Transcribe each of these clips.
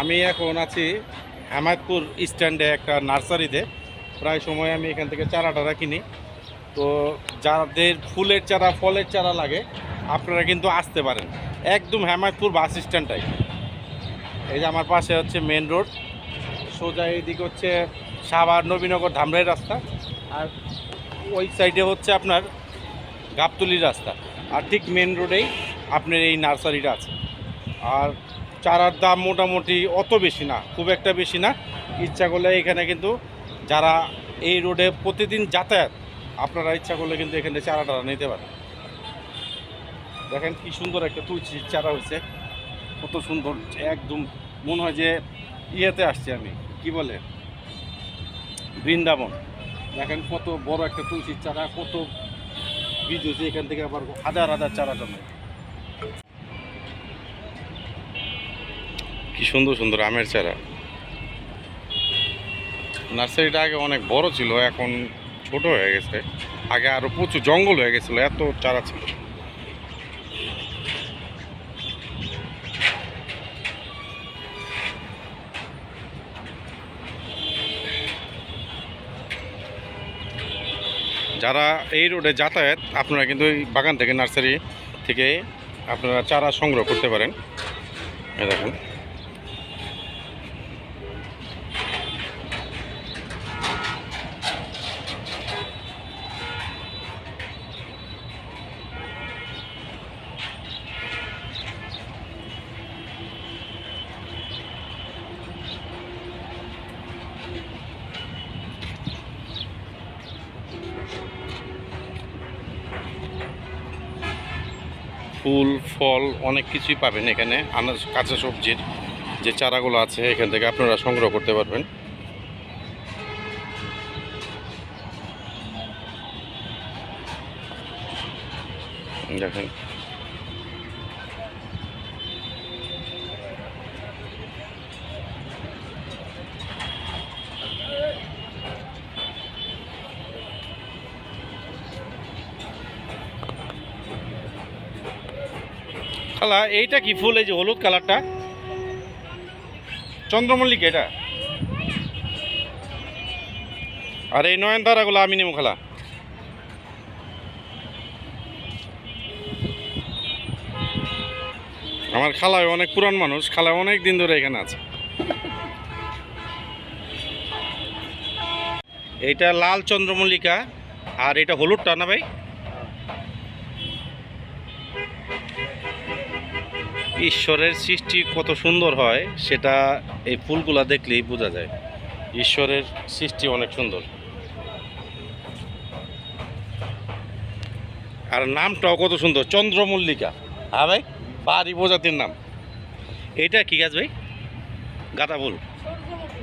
আমি এখন আছি হেমায়তপুর স্ট্যান্ডে একটা নার্সারিতে। প্রায় সময় আমি এখান থেকে চারা টারা কিনি। তো যাদের ফুলের চারা, ফলের চারা লাগে, আপনারা কিন্তু আসতে পারেন। একদম হেমায়তপুর বাস স্ট্যান্ডটাই। এই যে আমার পাশে হচ্ছে মেন রোড সোজা এইদিক হচ্ছে সাভার নবীনগর ধামরাই রাস্তা। আর ওই সাইডে হচ্ছে আপনার গাবতলি রাস্তা। আর ঠিক মেন রোডেই আপনার এই নার্সারিটা আছে। আর চারার দাম মোটামুটি অত বেশি না, খুব একটা বেশি না। ইচ্ছা করলে এখানে কিন্তু যারা এই রোডে প্রতিদিন যাতায়াত, আপনারা ইচ্ছা করলে কিন্তু এখানে চারা টারা নিতে পারেন। দেখেন কি সুন্দর একটা তুলসি চারা হয়েছে, কত সুন্দর, একদম মনে হয় যে ইয়েতে আসছি আমি, কি বলে? বৃন্দাবন। দেখেন কত বড় একটা তুলসির চারা, কত বীজ হয়েছে এখান থেকে আবার হাজার হাজার চারা জন্মে কি সুন্দর সুন্দর আমের চারা। নার্সারিটা আগে অনেক বড় ছিল, এখন ছোট হয়ে গেছে। আগে আরও প্রচুর জঙ্গল হয়ে গেছিল, এত চারা ছিল। যারা এই রোডে যাতায়াত, আপনারা কিন্তু এই বাগান থেকে নার্সারি থেকে আপনারা চারা সংগ্রহ করতে পারেন। দেখুন। ফুল, ফল, অনেক কিছুই পাবেন এখানে, আনাজ, কাঁচা সবজির যে চারাগুলো আছে এখান থেকে আপনারা সংগ্রহ করতে পারবেন। দেখেন খালা, এইটা কি ফুল, এই যে হলুদ কালারটা? চন্দ্রমল্লিকা এটা? আর, এই নয়নতারাগুলো আমি নেব খালা। আমার খালায় অনেক পুরান মানুষ খালায় অনেক দিন ধরে এখানে আছে। এইটা লাল চন্দ্রমল্লিকা, আর এটা হলুদটা না ভাই? ঈশ্বরের সৃষ্টি কত সুন্দর হয়, সেটা এই ফুলগুলা দেখলেই বোঝা যায়। ঈশ্বরের সৃষ্টি অনেক সুন্দর। আর নামটাও কত সুন্দর, চন্দ্রমল্লিকা। হ্যাঁ ভাই বাড়ি প্রজাতির নাম। এইটা কি গাছ ভাই? গাঁদা ফুল।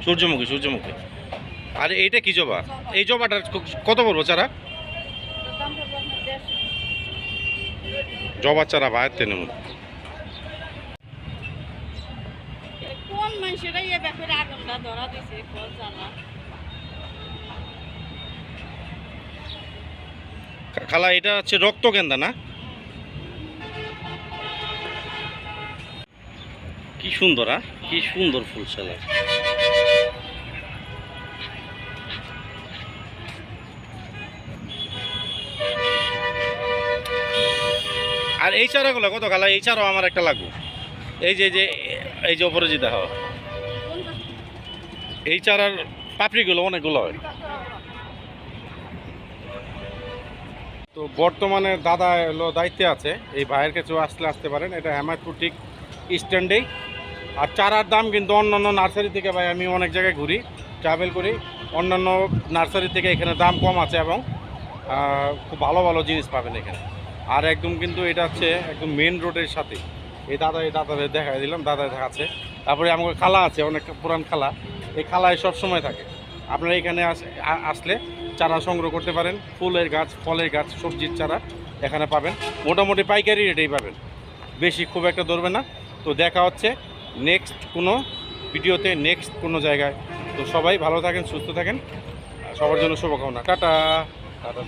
সূর্যমুখী সূর্যমুখী। আর এইটা কি জবা? এই জবাটা কত বলব চারা? জবা চারা বায়াতে নেব কোন মানুষেরা এ ব্যাপারে আগুনটা ধরা দিছে খোঁজ জানা খালা, এটা হচ্ছে রক্ত গেন্দা না? কি সুন্দর, আ? কি সুন্দর ফুল সালা আর এই চারাগুলো কত খালা? এই চারাও আমার একটা লাগবে। এই যে এই যে এই যে ওপরে যে দেখা এই চারার পাপড়িগুলো অনেকগুলো হয়। তো বর্তমানে দাদা হলো দায়িত্বে আছে, এই ভাইয়ের কাছেও আসলে আসতে পারেন, এটা হেমায়তপুর ঠিক স্ট্যান্ডেই। আর চারার দাম কিন্তু অন্যান্য নার্সারি থেকে ভাই আমি অনেক জায়গায় ঘুরি, ট্রাভেল করি, অন্যান্য নার্সারি থেকে এখানে দাম কম আছে এবং খুব ভালো ভালো জিনিস পাবেন এখানে। আর একদম কিন্তু এটা হচ্ছে একদম মেন রোডের সাথে। এই দাদা, এই দাদাদের দেখা দিলাম দাদা দেখাচ্ছে তারপরে আমাকে খালা আছে, অনেক পুরান খালা। এই খালায় সব সময় থাকে। আপনারা এখানে আস- আসলে চারা সংগ্রহ করতে পারেন। ফুলের গাছ, ফলের গাছ, সবজির চারা এখানে পাবেন। মোটামুটি পাইকারি রেটেই পাবেন। বেশি খুব একটা ধরবে না। তো দেখা হচ্ছে নেক্সট কোনো ভিডিওতে, নেক্সট কোনো জায়গায়। তো সবাই ভালো থাকেন, সুস্থ থাকেন। সবার জন্য শুভকামনা। টাটা। টাটা।